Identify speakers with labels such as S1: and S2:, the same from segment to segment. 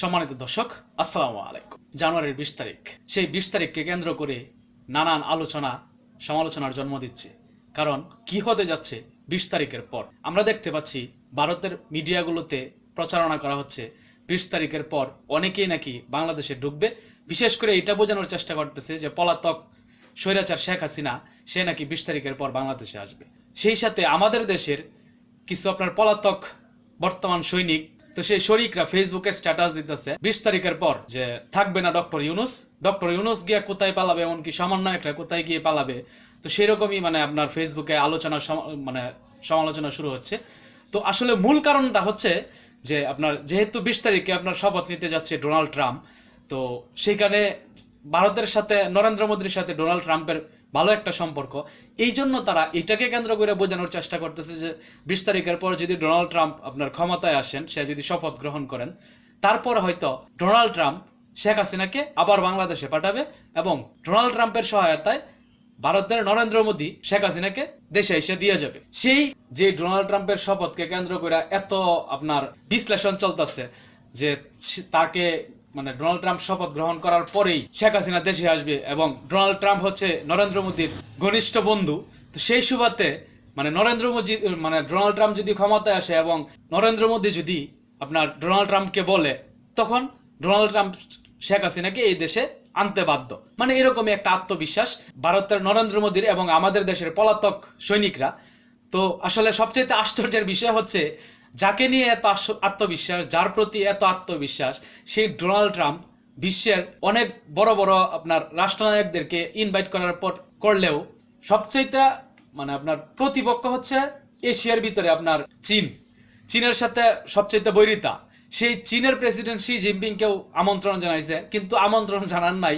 S1: সম্মানিত দর্শক, আসসালামু আলাইকুম। জানুয়ারির বিশ তারিখ, সেই বিশ তারিখকে কেন্দ্র করে নানান আলোচনা, সমালোচনার জন্ম দিচ্ছে। কারণ কি হতে যাচ্ছে বিশ তারিখের পর? আমরা দেখতে পাচ্ছি ভারতের মিডিয়াগুলোতে প্রচারণা করা হচ্ছে, বিশ তারিখের পর অনেকেই নাকি বাংলাদেশে ঢুকবে। বিশেষ করে এটা বোঝানোর চেষ্টা করতেছে যে পলাতক স্বৈরাচার শেখ হাসিনা, সে নাকি বিশ তারিখের পর বাংলাদেশে আসবে। সেই সাথে আমাদের দেশের কিছু আপনার পলাতক বর্তমান সৈনিক তো সেই শরিকরা ফেসবুকে স্ট্যাটাস দিতেছে বিশ তারিখের পর যে থাকবে না ডক্টর ইউনুস ডক্টর ইউনুস গিয়ে কোথায় পালাবে? এমনকি সমন্বয়করা কোথায় গিয়ে পালাবে? তো সেরকমই মানে আপনার ফেসবুকে আলোচনা মানে সমালোচনা শুরু হচ্ছে। তো আসলে মূল কারণটা হচ্ছে যে আপনার যেহেতু বিশ তারিখে আপনার শপথ নিতে যাচ্ছে ডোনাল্ড ট্রাম্প, তো সেখানে ভারতের সাথে, নরেন্দ্র মোদীর সাথে ডোনাল্ড ট্রাম্পের ভালো একটা সম্পর্ক। এই জন্য তারা এটাকে কেন্দ্র করে বোঝানোর চেষ্টা করতেছে যে, বিশ তারিখের পর যদি ডোনাল্ড ট্রাম্প আপনার ক্ষমতায় আসেন, সে যদি শপথ গ্রহণ করেন, তারপর হয়তো ডোনাল্ড ট্রাম্প শেখ হাসিনাকে আবার বাংলাদেশে পাঠাবে এবং ডোনাল্ড ট্রাম্পের সহায়তায় ভারতের নরেন্দ্র মোদী শেখ হাসিনাকে দেশে এসে দিয়ে যাবে। সেই যে ডোনাল্ড ট্রাম্পের শপথকে কেন্দ্র করে এত আপনার বিশ্লেষণ চলতেছে যে তাকে মানে ডোনাল্ড ট্রাম্প শপথ গ্রহণ করার পরেই শেখ হাসিনা দেশে আসবে এবং ডোনাল্ড ট্রাম্প হচ্ছে নরেন্দ্র মোদীর ঘনিষ্ঠ বন্ধু। তো সেই সুবাদে মানে নরেন্দ্র মোদী মানে ডোনাল্ড ট্রাম্প যদি ক্ষমতায় আসে এবং নরেন্দ্র মোদী যদি আপনার ডোনাল্ড ট্রাম্পকে বলে, তখন ডোনাল্ড ট্রাম্প শেখ হাসিনাকে এই দেশে আনতে বাধ্য। মানে এরকমই একটা আত্মবিশ্বাস ভারতের নরেন্দ্র মোদীর এবং আমাদের দেশের পলাতক সৈনিকরা। তো আসলে সবচেয়ে আশ্চর্যের বিষয় হচ্ছে, যাকে নিয়ে এত আত্মবিশ্বাস, যার প্রতি এত আত্মবিশ্বাস, সেই ডোনাল্ড ট্রাম্প বিশ্বের অনেক বড় বড় আপনার রাষ্ট্রনায়কদেরকে ইনভাইট করার পর, করলেও সবচাইতে মানে আপনার প্রতিপক্ষ হচ্ছে এশিয়ার ভিতরে আপনার চীন। চীনের সাথে সবচাইতে বৈরিতা। সেই চীনের প্রেসিডেন্ট শি জিনপিংকেও আমন্ত্রণ জানাইছে, কিন্তু আমন্ত্রণ জানান নাই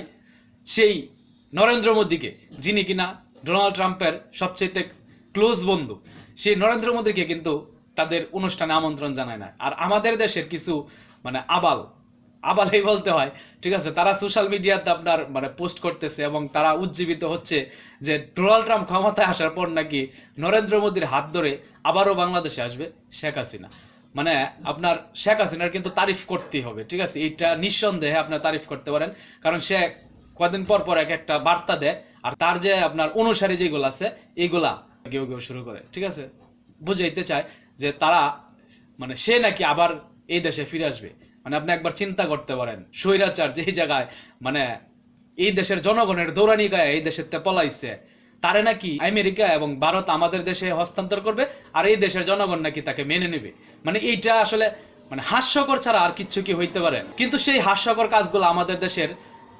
S1: সেই নরেন্দ্র মোদীকে, যিনি কিনা ডোনাল্ড ট্রাম্পের সবচেয়ে ক্লোজ বন্ধু। সেই নরেন্দ্র মোদীকে কিন্তু তাদের অনুষ্ঠানে আমন্ত্রণ জানায় না। আর আমাদের দেশের কিছু মানে আবাল, আবালেই বলতে হয়, ঠিক আছে? তারা সোশ্যাল মিডিয়াতে আপনার মানে পোস্ট করতেছে এবং তারা উজ্জীবিত হচ্ছে যে ডোনাল্ড ট্রাম্প ক্ষমতায় আসার পর নাকি নরেন্দ্র মোদীর হাত ধরে আবারও বাংলাদেশে আসবে শেখ হাসিনা। মানে আপনার শেখ হাসিনার কিন্তু তারিফ করতেই হবে, ঠিক আছে? এটা নিঃসন্দেহে আপনার তারিফ করতে পারেন। কারণ সে কদিন পর পর এক একটা বার্তা দেয়, আর তার যে আপনার অনুসারী যেগুলো আছে এইগুলা কেউ কেউ শুরু করে, ঠিক আছে? বুঝাইতে চায় যে তারা মানে সে নাকি আবার এই দেশে ফিরে আসবে। মানে আপনি একবার চিন্তা করতে পারেন, স্বৈরাচার যেই জায়গায় মানে এই দেশের জনগণের দৌড়ানি গায়ে এই দেশের তে পলাইছে, তারে নাকি আমেরিকা এবং ভারত আমাদের দেশে হস্তান্তর করবে আর এই দেশের জনগণ নাকি তাকে মেনে নেবে। মানে এইটা আসলে মানে হাস্যকর ছাড়া আর কিচ্ছু কি হইতে পারে? কিন্তু সেই হাস্যকর কাজগুলো আমাদের দেশের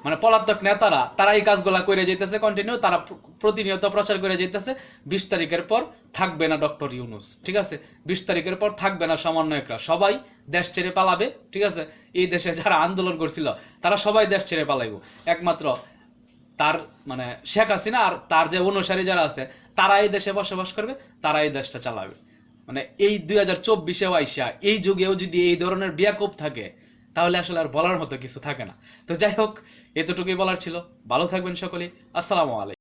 S1: মানে পলাতক নেতারা, তারা এই কাজগুলা করে যেতেছে কন্টিনিউ তারা প্রতিনিয়ত প্রচার করে যেতেছে বিশ তারিখের পর থাকবে না ডক্টর ইউনুস, ঠিক আছে? বিশ তারিখের পর থাকবে না সমন্বয়করা, সবাই দেশ ছেড়ে পালাবে, ঠিক আছে? এই দেশে যারা আন্দোলন করছিল, তারা সবাই দেশ ছেড়ে পালাইব। একমাত্র তার মানে শেখ হাসিনা আর তার যে অনুসারী যারা আছে, তারা এই দেশে বসবাস করবে, তারা এই দেশটা চালাবে। মানে এই দুই হাজার চব্বিশেও আইসা, এই যুগেও যদি এই ধরনের বিয়াকুব থাকে তাহলে আসলে আর বলার মতো কিছু থাকে না। তো যাই হোক, এতটুকুই বলার ছিল। ভালো থাকবেন সকলে আসসালামু আলাইকুম।